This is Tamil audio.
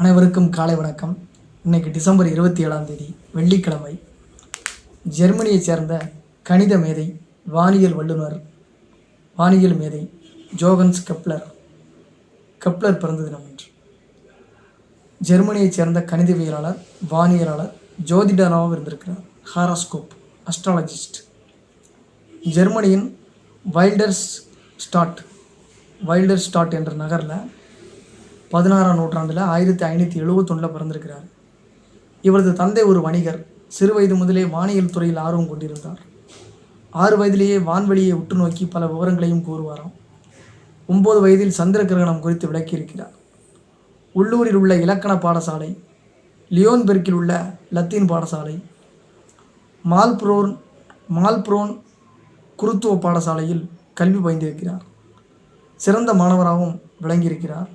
அனைவருக்கும் காலை வணக்கம். இன்றைக்கு டிசம்பர் இருபத்தி ஏழாம் தேதி வெள்ளிக்கிழமை. ஜெர்மனியைச் சேர்ந்த கணித மேதை வானியல் வல்லுனர் வானியல் மேதை ஜோகன்ஸ் கப்ளர். கப்ளர் பிறந்த தினம் என்று ஜெர்மனியைச் சேர்ந்த கணிதவியலாளர் வானியலாளர் ஜோதிடராகவும் இருந்திருக்கிறார். Horoscope astrologist. ஜெர்மனியின் Weil der Stadt Weil der Stadt என்ற நகரில் பதினாறாம் நூற்றாண்டில் ஆயிரத்தி ஐநூற்றி எழுபத்தொன்னில் பிறந்திருக்கிறார். இவரது தந்தை ஒரு வணிகர். சிறு வயது முதலே வானியல் துறையில் ஆர்வம் கொண்டிருந்தார். ஆறு வயதிலேயே வான்வெளியை உற்று நோக்கி பல விவரங்களையும் கூறுவாராம். ஒம்பது வயதில் சந்திர கிரகணம் குறித்து விளக்கியிருக்கிறார். உள்ளூரில் உள்ள இலக்கண பாடசாலை லியோன்பெர்க்கில் உள்ள லத்தீன் பாடசாலை மால்ப்ரோன் மால்ப்ரோன் குருத்துவ பாடசாலையில் கல்வி பயின்றிருக்கிறார். சிறந்த மாணவராகவும் விளங்கியிருக்கிறார்.